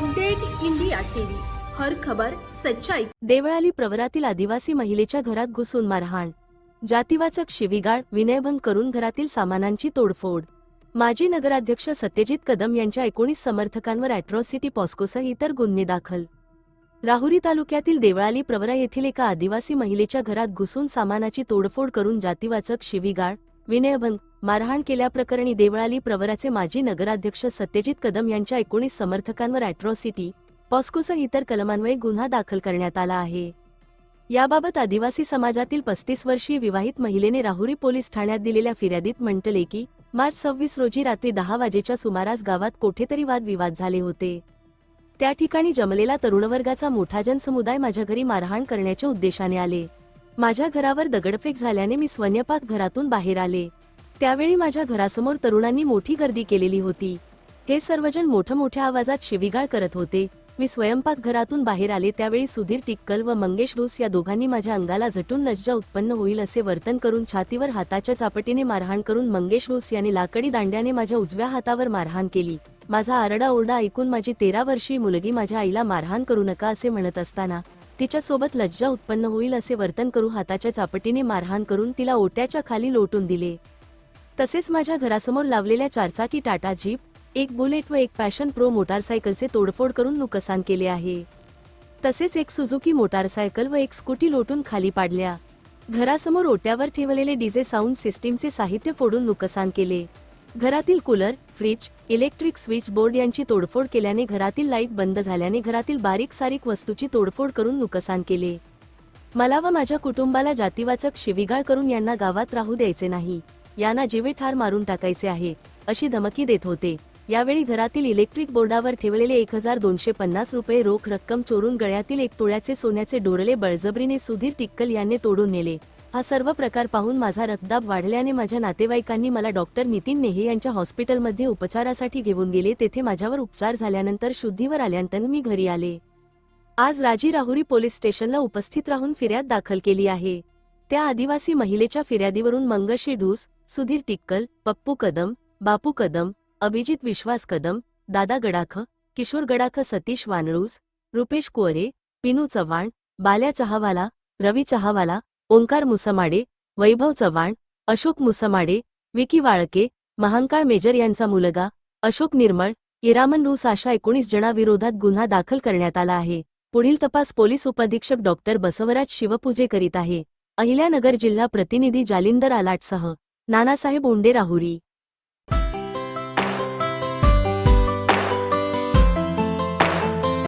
Update India TV. हर खबर सच्चाई. देवळाली प्रवरातील आदिवासी महिलेच्या घरात घुसून मारहाण. जातीवाचक शिवीगाळ विनयभंग करून घरातील सामानांची तोडफोड. माजी नगराध्यक्ष सत्यजित कदम यांच्या एकोणीस समर्थकांवर अॅट्रॉसिटी पॉस्कोसह इतर गुन्हे दाखल. राहुरी तालुक्यातील देवळाली प्रवरा येथील एका आदिवासी महिलेच्या घरात घुसून सामानाची तोडफोड करून जातीवाचक शिवीगाळ विनयभंग मारहाण केल्याप्रकरणी देवळाली प्रवराचे माजी नगराध्यक्ष सत्यजित कदम यांच्या एकोणीस समर्थकांवर अॅट्रॉसिटी पॉस्कोसह इतर कलमान्वये गुन्हा दाखल करण्यात आला आहे. याबाबत आदिवासी समाजातील पस्तीस वर्षीय विवाहित महिलेने राहुरी पोलीस ठाण्यात दिलेल्या फिर्यादीत म्हटले की मार्च सव्वीस रोजी रात्री दहा वाजेच्या सुमारास गावात कोठेतरी वादविवाद झाले होते. त्या ठिकाणी जमलेला तरुणवर्गाचा मोठा जनसमुदाय माझ्या घरी मारहाण करण्याच्या उद्देशाने आले. माझ्या घरावर दगडफेक झाल्याने मी स्वयंपाक घरातून बाहेर आले. त्यावेळी माझ्या घरासमोर तरुणांनी मोठी गर्दी केलेली होती. हे सर्वजण मोठमोठ्या आवाजात शिवीगाळ करत होते. मी स्वयंपाक घरातून बाहेर आले त्यावेळी सुधीर टिक्कल व मंगेश रूस या दोघांनी माझ्या अंगाला झटून लज्जा उत्पन्न होईल असे वर्तन करून छातीवर हाताच्या चापटीने मारहाण करून मंगेश रूस याने लाकडी दांड्याने माझ्या उजव्या हातावर मारहाण केली. माझा आरडाओरडा ऐकून माझी तेरा वर्षीय मुलगी माझ्या आईला मारहाण करू नका असे म्हणत असताना तिच्यासोबत लज्जा उत्पन्न होईल असे वर्तन करू हाताच्या चापटीने मारहाण करून तिला ओट्याच्या खाली लोटून दिले. तसेच माझ्या घरासमोर लावलेल्या चारचाकी टाटा जीप एक बुलेट व एक पॅशन प्रो मोटारसायकलचे तोडफोड करून नुकसान केले आहे. तसेच एक सुझुकी मोटारसायकल व एक स्कूटी लोटून खाली पाडल्या. घरासमोर ओट्यावर ठेवलेले डीजे साऊंड सिस्टीमचे साहित्य फोडून नुकसान केले. घरातील cooler fridge electric switch board यांची तोडफोड केल्याने घरातील लाइट बंद झाल्याने घरातील बारीक सारीक वस्तूची तोडफोड करून नुकसान केले. मला व माझ्या कुटुंबाला जातीवाचक शिवीगाळ करून यांना गावात राहू द्यायचे नाही. यांना जीवेठार मारून टाकायचे आहे अशी धमकी देत होते. यावेळी घरातील इलेक्ट्रिक बोर्डावर ठेवलेले एक हजार दोनशे पन्नास रुपये रोख रक्कम चोरून गळ्यातील एक तोळ्याचे सोन्याचे डोरले बळजबरीने सुधीर टिक्कल यांनी तोडून नेले. हा सर्व प्रकार पाहून माझा रक्तदाब वाढल्याने माझ्या नातेवाईकांनी मला डॉक्टर नितीन नेहे यांच्या हॉस्पिटलमध्ये उपचारासाठी घेऊन गेले तेथे माझ्यावर उपचार झाल्यानंतर शुद्धीवर आल्यानंतर मी घरी आले. आज राजी राहुरी पोलीस स्टेशनला उपस्थित राहून फिर्याद दाखल केली आहे. त्या आदिवासी महिलेच्या फिर्यादीवरून मंगशी ढूस सुधीर टिक्कल पप्पू कदम बापू कदम अभिजित विश्वास कदम दादा गडाख किशोर गडाख सतीश वानळूस रुपेश कोरे पिनू चव्हाण बाल्या चहावाला रवी चहावाला ओंकार मुसमाडे वैभव चव्हाण अशोक मुसमाडे विकी वाळके महांकाळ मेजर यांचा मुलगा अशोक निर्मळ इरामन रूस अशा एकोणीस जणांविरोधात गुन्हा दाखल करण्यात आला आहे. पुढील तपास पोलीस उपाधीक्षक डॉक्टर बसवराज शिवपूजे करीत आहे. अहिल्यानगर जिल्हा प्रतिनिधी जालिंदर आलाटसह नानासाहेब उंडे राहुरी.